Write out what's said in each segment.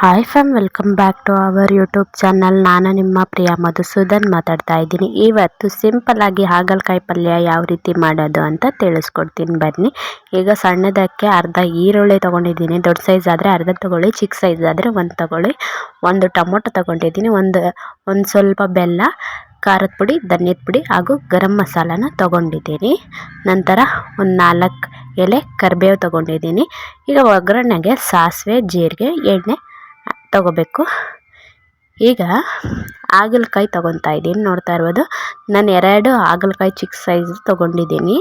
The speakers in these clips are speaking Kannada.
Hi fam welcome back to our YouTube channel ನಾನು ನಿಮ್ಮ ಪ್ರಿಯ ಮಧುಸೂದನ್ ಮಾತಾಡ್ತಾ ಇದ್ದೀನಿ. ಇವತ್ತು ಸಿಂಪಲ್ ಆಗಿ ಹಾಗಲಕಾಯಿ ಪಲ್ಯ ಯಾವ ರೀತಿ ಮಾಡೋದು ಅಂತ ತಿಳಿಸ್ಕೊಡ್ತೀನಿ ಬನ್ನಿ. ಈಗ ಸಣ್ಣದಕ್ಕೆ ಅರ್ಧ ಈರುಳ್ಳಿ ತೊಗೊಂಡಿದ್ದೀನಿ. ದೊಡ್ಡ ಸೈಜ್ ಆದರೆ ಅರ್ಧ ತೊಗೊಳ್ಳಿ, ಚಿಕ್ಕ ಸೈಜ್ ಆದರೆ ಒಂದು ತೊಗೊಳ್ಳಿ. ಒಂದು ಟೊಮೊಟೊ ತೊಗೊಂಡಿದ್ದೀನಿ. ಒಂದು ಒಂದು ಸ್ವಲ್ಪ ಬೆಲ್ಲ, ಖಾರದ ಪುಡಿ, ಧನ್ಯದ ಪುಡಿ ಹಾಗೂ ಗರಂ ಮಸಾಲಾನ ತೊಗೊಂಡಿದ್ದೀನಿ. ನಂತರ ಒಂದು ನಾಲ್ಕು ಎಲೆ ಕರಿಬೇವು ತೊಗೊಂಡಿದ್ದೀನಿ. ಈಗ ಒಗ್ಗರಣೆಗೆ ಸಾಸಿವೆ, ಜೀರಿಗೆ, ಎಣ್ಣೆ ತಗೋಬೇಕು. ಈಗ ಹಾಗಲಕಾಯಿ ತೊಗೊತಾ ಇದ್ದೀನಿ. ನೋಡ್ತಾ ಇರ್ಬೋದು. ನಾನು ಎರಡು ಹಾಗಲಕಾಯಿ ಚಿಕ್ಕ ಸೈಜ್ ತೊಗೊಂಡಿದ್ದೀನಿ.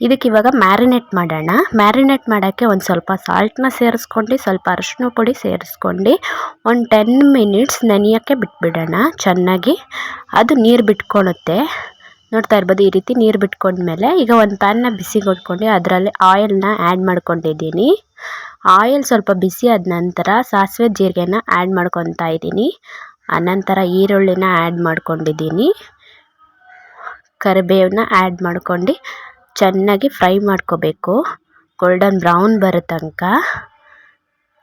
ಇದಕ್ಕೆ ಇವಾಗ ಮ್ಯಾರಿನೇಟ್ ಮಾಡೋಣ. ಮ್ಯಾರಿನೇಟ್ ಮಾಡೋಕ್ಕೆ ಒಂದು ಸ್ವಲ್ಪ ಸಾಲ್ಟನ್ನ ಸೇರಿಸ್ಕೊಂಡು, ಸ್ವಲ್ಪ ಅರಶಿನ ಪುಡಿ ಸೇರಿಸ್ಕೊಂಡು, ಒಂದು ಟೆನ್ ಮಿನಿಟ್ಸ್ ನೆನೆಯೋಕ್ಕೆ ಬಿಟ್ಬಿಡೋಣ ಚೆನ್ನಾಗಿ. ಅದು ನೀರು ಬಿಟ್ಕೊಳುತ್ತೆ. ನೋಡ್ತಾ ಇರ್ಬೋದು ಈ ರೀತಿ ನೀರು ಬಿಟ್ಕೊಂಡ್ಮೇಲೆ ಈಗ ಒಂದು ಪ್ಯಾನ್ನ ಬಿಸಿಗೆ ಹೊಡ್ಕೊಂಡು ಅದರಲ್ಲಿ ಆಯಿಲ್ನ ಆ್ಯಡ್ ಮಾಡ್ಕೊಂಡಿದ್ದೀನಿ. ಆಯಿಲ್ ಸ್ವಲ್ಪ ಬಿಸಿ ಆದ ನಂತರ ಸಾಸಿವೆ ಜೀರಿಗೆನ ಆ್ಯಡ್ ಮಾಡ್ಕೊತಾ ಇದ್ದೀನಿ. ಆನಂತರ ಈರುಳ್ಳಿನ ಆ್ಯಡ್ ಮಾಡ್ಕೊಂಡಿದ್ದೀನಿ. ಕರಿಬೇವನ್ನ ಆ್ಯಡ್ ಮಾಡ್ಕೊಂಡು ಚೆನ್ನಾಗಿ ಫ್ರೈ ಮಾಡ್ಕೋಬೇಕು. ಗೋಲ್ಡನ್ ಬ್ರೌನ್ ಬರೋ ತನಕ.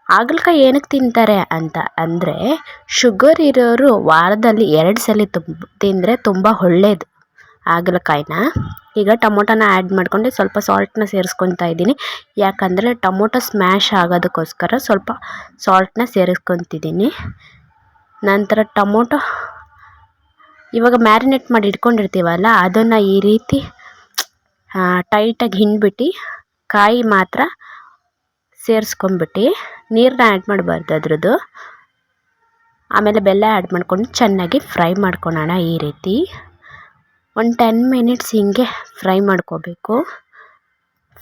ಹಾಗಲಕಾಯಿ ಏನಕ್ಕೆ ತಿಂತಾರೆ ಅಂತ ಅಂದರೆ ಶುಗರ್ ಇರೋರು ವಾರದಲ್ಲಿ ಎರಡು ಸಲ ತುಂಬ ತಿಂದರೆ ತುಂಬ ಒಳ್ಳೇದು. ಹಾಗಲಕಾಯಿನ. ಈಗ ಟೊಮೊಟೊನ ಆ್ಯಡ್ ಮಾಡ್ಕೊಂಡು ಸ್ವಲ್ಪ ಸಾಲ್ಟನ್ನ ಸೇರಿಸ್ಕೊತಾ ಇದ್ದೀನಿ. ಯಾಕಂದರೆ ಟೊಮೊಟೊ ಸ್ಮ್ಯಾಶ್ ಆಗೋದಕ್ಕೋಸ್ಕರ ಸ್ವಲ್ಪ ಸಾಲ್ಟನ್ನ ಸೇರಿಸ್ಕೊತಿದ್ದೀನಿ. ನಂತರ ಟೊಮೊಟೊ, ಇವಾಗ ಮ್ಯಾರಿನೇಟ್ ಮಾಡಿ ಇಟ್ಕೊಂಡಿರ್ತೀವಲ್ಲ, ಅದನ್ನು ಈ ರೀತಿ ಟೈಟಾಗಿ ಹಿಂಡ್ಬಿಟ್ಟು, ಕಾಯಿ ಮಾತ್ರ ಸೇರಿಸ್ಕೊಂಬಿಟ್ಟು ನೀರನ್ನ ಆ್ಯಡ್ ಮಾಡಬಾರ್ದು ಅದ್ರದ್ದು. ಆಮೇಲೆ ಬೆಲ್ಲ ಆ್ಯಡ್ ಮಾಡ್ಕೊಂಡು ಚೆನ್ನಾಗಿ ಫ್ರೈ ಮಾಡ್ಕೊಳೋಣ ಈ ರೀತಿ. ಒಂದು ಟೆನ್ ಮಿನಿಟ್ಸ್ ಹಿಂಗೆ ಫ್ರೈ ಮಾಡ್ಕೊಬೇಕು.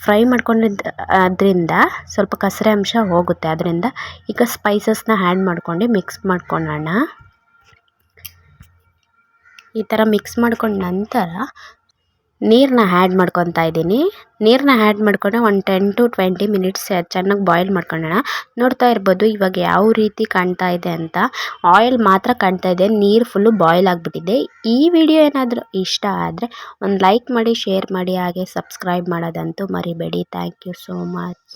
ಫ್ರೈ ಮಾಡ್ಕೊಂಡಿದ್ದು, ಅದರಿಂದ ಸ್ವಲ್ಪ ಕಸರೆ ಅಂಶ ಹೋಗುತ್ತೆ. ಅದರಿಂದ ಈಗ ಸ್ಪೈಸಸ್ನ ಆ್ಯಡ್ ಮಾಡ್ಕೊಂಡು ಮಿಕ್ಸ್ ಮಾಡ್ಕೊಳ್ಳೋಣ. ಈ ಥರ ಮಿಕ್ಸ್ ಮಾಡ್ಕೊಂಡ ನಂತರ ನೀರನ್ನ ಆ್ಯಡ್ ಮಾಡ್ಕೊತಾ ಇದ್ದೀನಿ. ನೀರನ್ನ ಆ್ಯಡ್ ಮಾಡ್ಕೊಂಡು ಒಂದು ಟೆನ್ ಟು ಟ್ವೆಂಟಿ ಮಿನಿಟ್ಸ್ ಚೆನ್ನಾಗಿ ಬಾಯ್ಲ್ ಮಾಡ್ಕೊಳ್ಳೋಣ ನೋಡ್ತಾ ಇರ್ಬೋದು ಇವಾಗ ಯಾವ ರೀತಿ ಕಾಣ್ತಾ ಇದೆ ಅಂತ. ಆಯಿಲ್ ಮಾತ್ರ ಕಾಣ್ತಾ ಇದೆ, ನೀರು ಫುಲ್ಲು ಬಾಯ್ಲ್ ಆಗಿಬಿಟ್ಟಿದೆ. ಈ ವಿಡಿಯೋ ಏನಾದರೂ ಇಷ್ಟ ಆದರೆ ಒಂದು ಲೈಕ್ ಮಾಡಿ ಶೇರ್ ಮಾಡಿ, ಹಾಗೆ ಸಬ್ಸ್ಕ್ರೈಬ್ ಮಾಡೋದಂತೂ ಮರಿಬೇಡಿ. Thank you so much